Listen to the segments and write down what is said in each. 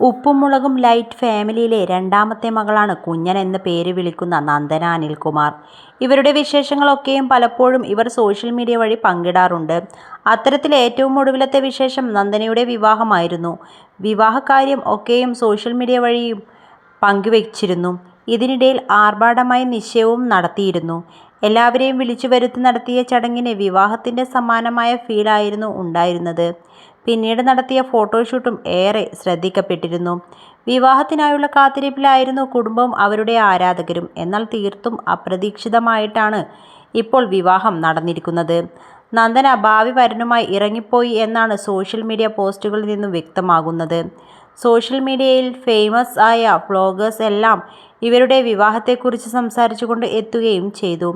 ഉപ്പും ലൈറ്റ് ഫാമിലിയിലെ രണ്ടാമത്തെ മകളാണ് കുഞ്ഞൻ എന്ന് പേര് വിളിക്കുന്ന നന്ദന അനിൽകുമാർ. ഇവരുടെ വിശേഷങ്ങളൊക്കെയും പലപ്പോഴും ഇവർ സോഷ്യൽ മീഡിയ വഴി പങ്കിടാറുണ്ട്. അത്തരത്തിൽ ഏറ്റവും ഒടുവിലത്തെ വിശേഷം നന്ദനയുടെ വിവാഹമായിരുന്നു. വിവാഹകാര്യം ഒക്കെയും സോഷ്യൽ മീഡിയ വഴിയും പങ്കുവച്ചിരുന്നു. ഇതിനിടയിൽ ആർഭാടമായ നിശ്ചയവും നടത്തിയിരുന്നു. എല്ലാവരെയും വിളിച്ചു വരുത്തി നടത്തിയ ചടങ്ങിന് വിവാഹത്തിന്റെ സമാനമായ ഫീലായിരുന്നു ഉണ്ടായിരുന്നത്. പിന്നീട് നടത്തിയ ഫോട്ടോഷൂട്ടും ഏറെ ശ്രദ്ധിക്കപ്പെട്ടിരുന്നു. വിവാഹത്തിനായുള്ള കാത്തിരിപ്പിലായിരുന്നു കുടുംബവും അവരുടെ ആരാധകരും. എന്നാൽ തീർത്തും അപ്രതീക്ഷിതമായിട്ടാണ് ഇപ്പോൾ വിവാഹം നടന്നിരിക്കുന്നത്. നന്ദന ഭാവി വരനുമായി ഇറങ്ങിപ്പോയി എന്നാണ് സോഷ്യൽ മീഡിയ പോസ്റ്റുകളിൽ നിന്നും വ്യക്തമാകുന്നത്. സോഷ്യൽ മീഡിയയിൽ ഫേമസ് ആയ വ്ളോഗേഴ്സ് എല്ലാം ഇവരുടെ വിവാഹത്തെക്കുറിച്ച് സംസാരിച്ചുകൊണ്ട് എത്തുകയും ചെയ്തു.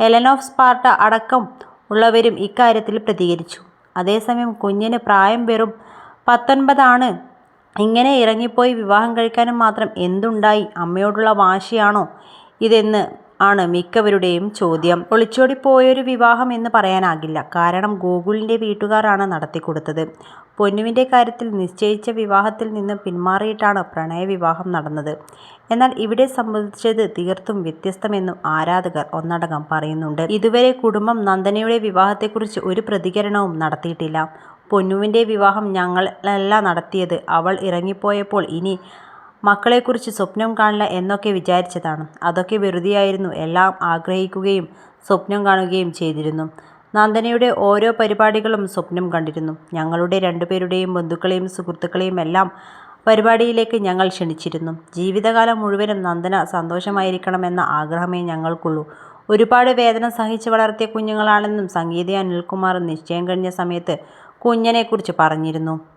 ഹെലൻ ഓഫ് സ്പാർട്ട അടക്കം ഉള്ളവരും ഇക്കാര്യത്തിൽ പ്രതികരിച്ചു. അതേസമയം കുഞ്ഞിന് പ്രായം വെറും പത്തൊൻപതാണ്. ഇങ്ങനെ ഇറങ്ങിപ്പോയി വിവാഹം കഴിക്കാനും മാത്രം എന്തുണ്ടായി? അമ്മയോടുള്ള വാശിയാണോ ഇതെന്ന് ആണ് മിക്കവരുടെയും ചോദ്യം. ഒളിച്ചോടിപ്പോയൊരു വിവാഹം എന്ന് പറയാനാകില്ല. കാരണം ഗോകുലിന്റെ വീട്ടുകാരാണ് നടത്തി നടത്തിക്കൊടുത്തത്. പൊന്നുവിന്റെ കാര്യത്തിൽ നിശ്ചയിച്ച വിവാഹത്തിൽ നിന്ന് പിന്മാറിയിട്ടാണ് പ്രണയവിവാഹം നടന്നത്. എന്നാൽ ഇവിടെ സംഭവിച്ചത് തീർത്തും വ്യത്യസ്തമെന്നും ആരാധകർ ഒന്നടങ്കം പറയുന്നുണ്ട്. ഇതുവരെ കുടുംബം നന്ദനയുടെ വിവാഹത്തെക്കുറിച്ച് ഒരു പ്രതികരണവും നടത്തിയിട്ടില്ല. പൊന്നുവിന്റെ വിവാഹം ഞങ്ങളല്ല നടത്തിയത്. അവൾ ഇറങ്ങിപ്പോയപ്പോൾ ഇനി മക്കളെക്കുറിച്ച് സ്വപ്നം കാണില്ല എന്നൊക്കെ വിചാരിച്ചതാണ്. അതൊക്കെ വെറുതെയായിരുന്നു. എല്ലാം ആഗ്രഹിക്കുകയും സ്വപ്നം കാണുകയും ചെയ്തിരുന്നു. നന്ദനയുടെ ഓരോ പരിപാടികളും സ്വപ്നം കണ്ടിരുന്നു. ഞങ്ങളുടെ രണ്ടുപേരുടെയും ബന്ധുക്കളെയും സുഹൃത്തുക്കളെയും എല്ലാം പരിപാടിയിലേക്ക് ഞങ്ങൾ ക്ഷണിച്ചിരുന്നു. ജീവിതകാലം മുഴുവനും നന്ദന സന്തോഷമായിരിക്കണമെന്ന ആഗ്രഹമേ ഞങ്ങൾക്കുള്ളൂ. ഒരുപാട് വേദന സഹിച്ച് വളർത്തിയ കുഞ്ഞുങ്ങളാണെന്നും സംഗീതയും അനിൽകുമാറും നിശ്ചയം കഴിഞ്ഞ സമയത്ത് കുഞ്ഞനെക്കുറിച്ച് പറഞ്ഞിരുന്നു.